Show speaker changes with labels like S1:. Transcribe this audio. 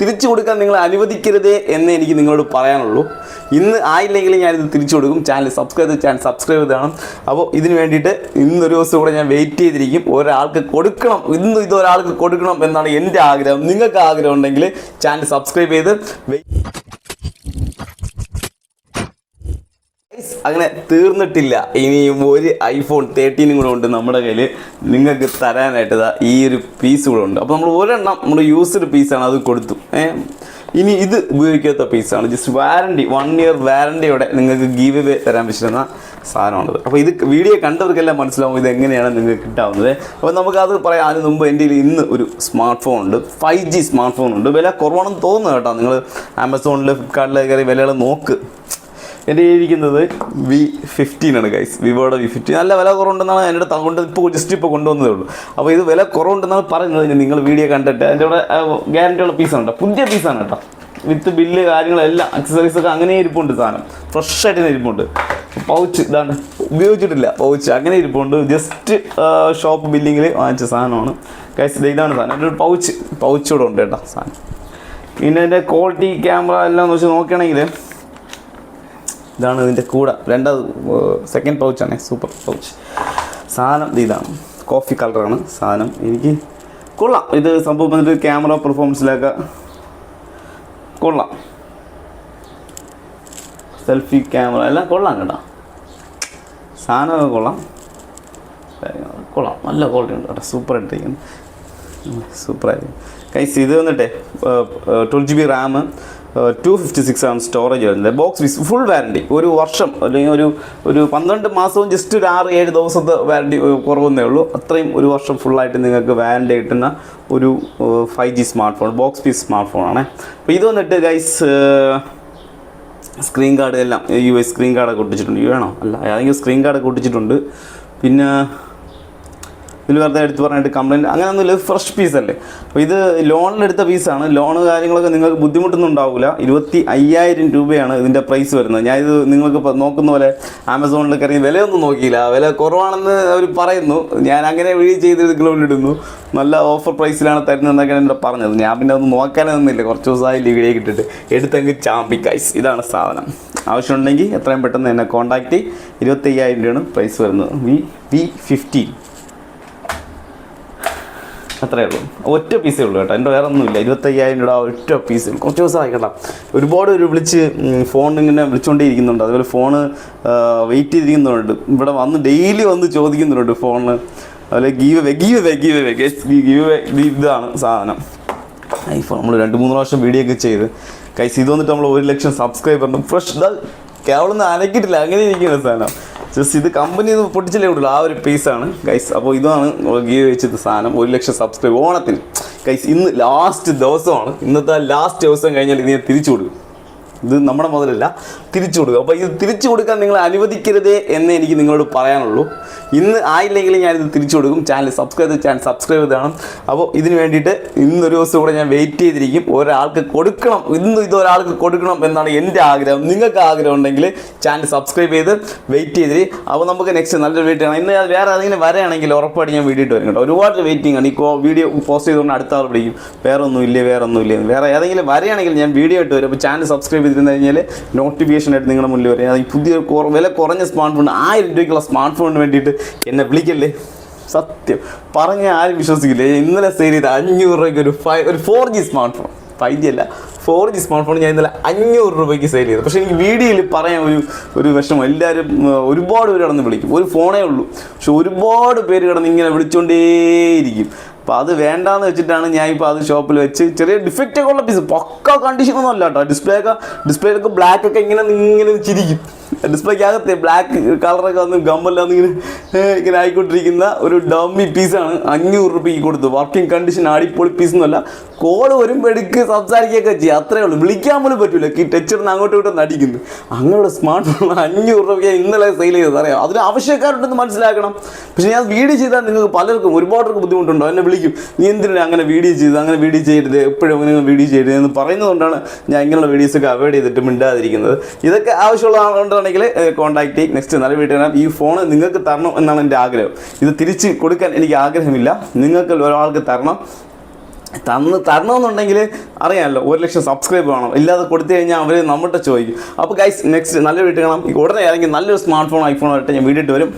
S1: തിരിച്ചു കൊടുക്കാൻ നിങ്ങൾ അനുവദിക്കരുതേ എന്ന് എനിക്ക് നിങ്ങളോട് പറയാനുള്ളൂ. ഇന്ന് ആയില്ലെങ്കിൽ ഞാനിത് തിരിച്ചു കൊടുക്കും. ചാനൽ സബ്സ്ക്രൈബ് ചെയ്ത് ചാനൽ സബ്സ്ക്രൈബ് ചെയ്താണ് അപ്പോൾ ഇതിന് വേണ്ടിയിട്ട് ഇന്നൊരു ദിവസം കൂടെ ഞാൻ വെയിറ്റ് ചെയ്തിരിക്കും. ഒരാൾക്ക് കൊടുക്കണം. ഇന്ന് ഇത് ഒരാൾക്ക് കൊടുക്കണം എന്നാണ് എന്റെ ആഗ്രഹം. നിങ്ങൾക്ക് ആഗ്രഹം ഉണ്ടെങ്കിൽ ചാനൽ സബ്സ്ക്രൈബ് ചെയ്ത് wait അങ്ങനെ തീർന്നിട്ടില്ല. ഇനിയും ഒരു ഐഫോൺ തേർട്ടീനും കൂടെ ഉണ്ട് നമ്മുടെ കയ്യിൽ നിങ്ങൾക്ക് തരാനായിട്ട് ഈ ഒരു പീസ് കൂടെ ഉണ്ട്. അപ്പോൾ നമ്മൾ ഒരെണ്ണം നമ്മൾ യൂസ്ഡ് പീസാണ് അത് കൊടുത്തു. ഇനി ഇത് ഉപയോഗിക്കാത്ത പീസാണ് ജസ്റ്റ് വാറണ്ടി വൺ ഇയർ വാറണ്ടിയോടെ നിങ്ങൾക്ക് ഗീവ് വേ തരാൻ പറ്റുന്ന സാധനമാണത്. അപ്പോൾ ഇത് വീഡിയോ കണ്ടവർക്കെല്ലാം മനസ്സിലാവും ഇത് എങ്ങനെയാണ് നിങ്ങൾക്ക് കിട്ടാവുന്നത്. അപ്പോൾ നമുക്ക് അത് പറയാം. അതിന് മുമ്പ് എന്റെ ഇന്ന് ഒരു സ്മാർട്ട് ഫോൺ ഉണ്ട്. ഫൈവ് ജി സ്മാർട്ട് ഫോൺ ഉണ്ട്. വില കുറവാണെന്ന് തോന്നുന്നു കേട്ടോ. നിങ്ങൾ ആമസോണിൽ ഫ്ലിപ്കാർട്ടിൽ കയറി വിലകൾ നോക്ക്. എന്റെ ഇരിക്കുന്നത് വി ഫിഫ്റ്റീൻ ആണ് ഗൈസ് വിവോയുടെ വി ഫിഫ്റ്റീൻ നല്ല വില കുറവുണ്ടെന്നാണ് എന്റെ കൊണ്ട് ഇപ്പോൾ ജസ്റ്റ് ഇപ്പോൾ കൊണ്ടുവന്നതേ ഉള്ളൂ. അപ്പോൾ ഇത് വില കുറവുണ്ടെന്നാണ് പറയുന്നത്. നിങ്ങൾ വീഡിയോ കണ്ടിട്ട് എന്റെ കൂടെ ഗ്യാരണ്ടിയുള്ള പീസാണ് കേട്ടോ. പുതിയ പീസാണ് കേട്ടോ. വിത്ത് ബില്ല് കാര്യങ്ങളെല്ലാം അക്സസറീസ് ഒക്കെ അങ്ങനെ ഇരിപ്പുണ്ട് സാധനം. ഫ്രഷ് ആയിട്ട് തന്നെ ഇരിപ്പുണ്ട്. പൗച്ച് ഇതാണ്. ഉപയോഗിച്ചിട്ടില്ല. പൗച്ച് അങ്ങനെ ഇരിപ്പുണ്ട്. ജസ്റ്റ് ഷോപ്പ് ബില്ലിങ്ങിൽ വാങ്ങിച്ച സാധനമാണ്. ഗൈസ് ഇതാണ് സാധനം. ഒരു പൗച്ച് പൗച്ചോടെ ഉണ്ട് കേട്ടോ സാധനം. പിന്നെ എന്റെ ക്വാളിറ്റി ക്യാമറ എല്ലാം എന്ന് വെച്ച് നോക്കുകയാണെങ്കിൽ ഇതാണ് ഇതിന്റെ കൂടെ. രണ്ടാമത് സെക്കൻഡ് പൗച്ചാണ് സൂപ്പർ പൗച്ച് സാധനം ഇത് ഇതാണ്. കോഫി കളറാണ് സാധനം. എനിക്ക് കൊള്ളാം. ഇത് സംഭവം വന്നിട്ട് ക്യാമറ പെർഫോമൻസിലൊക്കെ കൊള്ളാം. സെൽഫി ക്യാമറ എല്ലാം കൊള്ളാം കേട്ടോ. സാധനമൊക്കെ കൊള്ളാം. കൊള്ളാം. നല്ല ക്വാളിറ്റി ഉണ്ട് കേട്ടോ. സൂപ്പർ ആയിട്ടിരിക്കുന്നു. സൂപ്പറായിരിക്കും കൈസ് ഇത് വന്നിട്ടേ twelve G B RAM two fifty six ആണ് സ്റ്റോറേജ് വരുന്നത്. ബോക്സ് വിസ് ഫുൾ വാറണ്ടി ഒരു വർഷം അല്ലെങ്കിൽ ഒരു ഒരു പന്ത്രണ്ട് മാസവും ജസ്റ്റ് ഒരു ആറ് ഏഴ് ദിവസത്തെ വാറണ്ടി കുറവെന്നേ ഉള്ളൂ. അത്രയും ഒരു വർഷം ഫുള്ളായിട്ട് നിങ്ങൾക്ക് വാറണ്ടി കിട്ടുന്ന ഒരു five G smartphone box piece smart ഫോണാണ് അപ്പോൾ ഇത് വന്നിട്ട് ഗൈസ് സ്ക്രീൻ കാർഡ് എല്ലാം യു എസ് സ്ക്രീൻ കാർഡൊക്കെ ഒട്ടിച്ചിട്ടുണ്ട്. വേണോ? അല്ല ഏതെങ്കിലും സ്ക്രീൻ കാർഡൊക്കെ ഒട്ടിച്ചിട്ടുണ്ട്. പിന്നെ ഇതിൽ വെറുതെ എടുത്ത് പറഞ്ഞിട്ട് കംപ്ലൈന്റ് അങ്ങനെയൊന്നുമില്ല ഇത് ഫ്രഷ് പീസല്ലേ അപ്പോൾ ഇത് ലോണിലെടുത്ത പീസാണ് ലോണ് കാര്യങ്ങളൊക്കെ നിങ്ങൾക്ക് ബുദ്ധിമുട്ടൊന്നും ഉണ്ടാവില്ല ഇരുപത്തി അയ്യായിരം രൂപയാണ് ഇതിന്റെ പ്രൈസ് വരുന്നത്. ഞാൻ ഇത് നിങ്ങൾക്ക് നോക്കുന്ന പോലെ ആമസോണിൽ കയറി വിലയൊന്നും നോക്കിയില്ല. വില കുറവാണെന്ന് അവർ പറയുന്നു. ഞാൻ അങ്ങനെ വഴി ചെയ്ത് ഇടുന്നു. നല്ല ഓഫർ പ്രൈസിലാണ് തരുന്നതെന്നൊക്കെയാണ് എന്നോട് പറഞ്ഞത്. ഞാൻ പിന്നെ ഒന്ന് നോക്കാനൊന്നുമില്ല കുറച്ച് ദിവസമായി വീഡിയോ ഇട്ടിട്ട്. എടുത്തങ്ങ് ചാമ്പിക്കൈസ് ഇതാണ് സാധനം. ആവശ്യമുണ്ടെങ്കിൽ എത്രയും പെട്ടെന്ന് എന്നെ കോൺടാക്റ്റ് ഇരുപത്തി അയ്യായിരം രൂപയാണ് പ്രൈസ് വരുന്നത്. വി വി ഫിഫ്റ്റീൻ അത്രേ ഉള്ളൂ. ഒറ്റ പീസേ ഉള്ളൂ കേട്ടോ. എന്റെ വേറെ ഒന്നുമില്ല. ഇരുപത്തയ്യായിരം രൂപ ഒറ്റ പീസ് കുറച്ച് ദിവസമായി കേട്ടോ. ഒരുപാട് ഒരു വിളിച്ച് ഫോൺ ഇങ്ങനെ വിളിച്ചുകൊണ്ടേയിരിക്കുന്നുണ്ട് അതുപോലെ ഫോണ് വെയിറ്റ് ചെയ്തിരിക്കുന്നുണ്ട്. ഇവിടെ വന്ന് ഡെയിലി വന്ന് ചോദിക്കുന്നുണ്ട് ഫോണ് അതുപോലെ giveaway giveaway giveaway giveaway ഇതാണ് സാധനം. ഐഫോൺ നമ്മൾ രണ്ട് മൂന്ന് പ്രാവശ്യം വീഡിയോ ഒക്കെ ചെയ്ത്. കൈസ് ഇത് വന്നിട്ട് നമ്മൾ ഒരു ലക്ഷം സബ്സ്ക്രൈബറിന് ഫ്രഷ് കേവലം അനക്കിയിട്ടില്ല. അങ്ങനെ ഇരിക്കുന്ന സാധനം. ജസ്റ്റ് ഇത് കമ്പനി പൊട്ടിച്ചില്ലേ ഉള്ളൂ. ആ ഒരു പീസാണ് ഗൈസ് അപ്പോൾ ഇതാണ് ഗീവ് വെച്ചത് സാധനം. ഒരു ലക്ഷം സബ്സ്ക്രൈബ് ഓണത്തിന്. ഗൈസ് ഇന്ന് ലാസ്റ്റ് ദിവസമാണ്. ഇന്നത്തെ ലാസ്റ്റ് ദിവസം കഴിഞ്ഞാൽ ഇതിനെ തിരിച്ചു കൊടുക്കും. ഇത് നമ്മുടെ മുതലല്ല തിരിച്ചു കൊടുക്കുക. അപ്പോൾ ഇത് തിരിച്ചു കൊടുക്കാൻ നിങ്ങൾ അനുവദിക്കരുതേ എന്ന് എനിക്ക് നിങ്ങളോട് പറയാനുള്ളൂ. ഇന്ന് ആയില്ലെങ്കിൽ ഞാനിത് തിരിച്ചു കൊടുക്കും. ചാനൽ സബ്സ്ക്രൈബ് ചെയ്ത് ചാനൽ സബ്സ്ക്രൈബ് ചെയ്താണ് അപ്പോൾ ഇതിന് വേണ്ടിയിട്ട് ഇന്നൊരു ദിവസം കൂടെ ഞാൻ വെയിറ്റ് ചെയ്തിരിക്കും. ഒരാൾക്ക് കൊടുക്കണം. ഇന്ന് ഇത് ഒരാൾക്ക് കൊടുക്കണം എന്നാണ് എന്റെ ആഗ്രഹം. നിങ്ങൾക്ക് ആഗ്രഹം ഉണ്ടെങ്കിൽ ചാനൽ സബ്സ്ക്രൈബ് ചെയ്ത് വെയിറ്റ് ചെയ്തിരി. അപ്പോൾ നമുക്ക് നെക്സ്റ്റ് നല്ലൊരു വീഡിയോ ആണ് ഇന്ന് വേറെ ഏതെങ്കിലും വരെയാണെങ്കിൽ ഉറപ്പായിട്ട് ഞാൻ വീഡിയോ ഇട്ട് വരും കേട്ടോ ഒരുപാട് വെയിറ്റിംഗ് ആണ്. ഈ വീഡിയോ പോസ്റ്റ് ചെയ്തുകൊണ്ട് അടുത്ത ആൾ വിളിക്കും. വേറെ ഒന്നും ഇല്ലേ വേറെ ഒന്നും ഇല്ലേ വേറെ ഏതെങ്കിലും വരെയാണെങ്കിൽ ഞാൻ വീഡിയോ ഇട്ട് വരും. അപ്പോൾ ചാനൽ സബ്സ്ക്രൈബ് ചെയ്തിരുന്നു കഴിഞ്ഞാൽ നോട്ടിഫിക്കേഷൻ ആയിട്ട് നിങ്ങളുടെ മുന്നിൽ വരും. അത് പുതിയ വില കുറഞ്ഞ സ്മാർട്ട് ഫോൺ ആയിരം രൂപയ്ക്കുള്ള സ്മാർട്ട് ഫോണിന് വേണ്ടിയിട്ട് എന്നെ വിളിക്കല്ലേ? സത്യം. പറഞ്ഞ ആരും വിശ്വസിക്കില്ല. ഇന്നലെ സെയിൽ ചെയ്ത അഞ്ഞൂറ് രൂപയ്ക്ക് ഒരു ഫൈവ് ഒരു four G smartphone five G അല്ല. ഫോർ ജി സ്മാർട്ട് ഫോൺ ഞാൻ ഇന്നലെ അഞ്ഞൂറ് രൂപയ്ക്ക് സെയിൽ ചെയ്തു. പക്ഷേ എനിക്ക് വീഡിയോയിൽ പറയാൻ ഒരു ഒരു വിഷമം. എല്ലാവരും ഒരുപാട് പേര് കിടന്ന് വിളിക്കും. ഒരു ഫോണേ ഉള്ളൂ. പക്ഷെ ഒരുപാട് പേര് കിടന്ന് ഇങ്ങനെ വിളിച്ചുകൊണ്ടേയിരിക്കും അപ്പോൾ അത് വേണ്ടാന്ന് വെച്ചിട്ടാണ് ഞാൻ ഇപ്പോൾ അത് ഷോപ്പിൽ വെച്ച് ചെറിയ ഡിഫക്റ്റ് ഒക്കെ ഉള്ള പീസ് പക്ക കണ്ടീഷൻ ഒന്നും അല്ല കേട്ടോ ഡിസ്പ്ലേ ഒക്കെ ഡിസ്പ്ലേയിലൊക്കെ ബ്ലാക്ക് ഒക്കെ ഇങ്ങനെ ഇങ്ങനെ ചിരിക്കും. ഡിസ്പ്ലേക്ക് അകത്തെ ബ്ലാക്ക് കളറൊക്കെ വന്ന് ഗമ്മല്ലാന്ന് ഇങ്ങനെ ഇങ്ങനെ ആയിക്കൊണ്ടിരിക്കുന്ന ഒരു ഡമ്മി പീസാണ് അഞ്ഞൂറ് രൂപയ്ക്ക് കൊടുത്തു. വർക്കിംഗ് കണ്ടീഷൻ അടിപൊളി പീസ് എന്നല്ല. കോൾ വരുമ്പോൾ എടുക്ക് സംസാരിക്കുകയൊക്കെ ചെയ്യുക അത്രേ ഉള്ളൂ. വിളിക്കാൻ പോലും പറ്റില്ല ഈ ടച്ചിടുന്ന് അങ്ങോട്ടും ഇങ്ങോട്ടും നടിക്കുന്നു അങ്ങനെയുള്ള സ്മാർട്ട് ഫോൺ അഞ്ഞൂറ് രൂപയ്ക്ക് ഇന്നലെ സെയിൽ ചെയ്തത്. അറിയാം. അതിന് ആവശ്യക്കാരുണ്ടെന്ന് മനസ്സിലാക്കണം. പക്ഷേ ഞാൻ വീഡിയോ ചെയ്താൽ നിങ്ങൾക്ക് പലർക്കും ഒരുപാട് ബുദ്ധിമുട്ടുണ്ടോ. എന്നെ വിളിക്കും. നീ എന്തിനാണ് അങ്ങനെ വീഡിയോ ചെയ്ത് അങ്ങനെ വീഡിയോ ചെയ്യരുത്. എപ്പോഴും അങ്ങനെ വീഡിയോ ചെയ്യരുത്? എന്ന് പറയുന്നതുകൊണ്ടാണ് ഞാൻ ഇങ്ങനെയുള്ള വീഡിയോസൊക്കെ അവോയ്ഡ് ചെയ്തിട്ട് മിണ്ടാതിരിക്കുന്നത്. ഇതൊക്കെ ആവശ്യമുള്ള ആളുണ്ടെങ്കിൽ കോൺടാക്ട് ചെയ്യും. നെക്സ്റ്റ് നല്ല വീഡിയോ കാണാം. ഈ ഫോൺ നിങ്ങൾക്ക് തരണം എന്നാണ് എന്റെ ആഗ്രഹം. ഇത് തിരിച്ച് കൊടുക്കാൻ എനിക്ക് ആഗ്രഹമില്ല. നിങ്ങൾക്ക് ഒരാൾക്ക് തരണം. തന്ന് തരണമെന്നുണ്ടെങ്കിൽ അറിയാമല്ലോ ഒരു ലക്ഷം സബ്സ്ക്രൈബ് വേണം. ഇല്ലാതെ കൊടുത്തു കഴിഞ്ഞാൽ അവർ നമ്മുടെ ചോദിക്കും. അപ്പോൾ ഗൈസ് നെക്സ്റ്റ് നല്ല വീട്ടിൽ കാണാം. ഉടനെ ആണെങ്കിൽ നല്ലൊരു സ്മാർട്ട് ഫോൺ ഐഫോൺ ആയിട്ട് ഞാൻ വീഡിയോ വരും.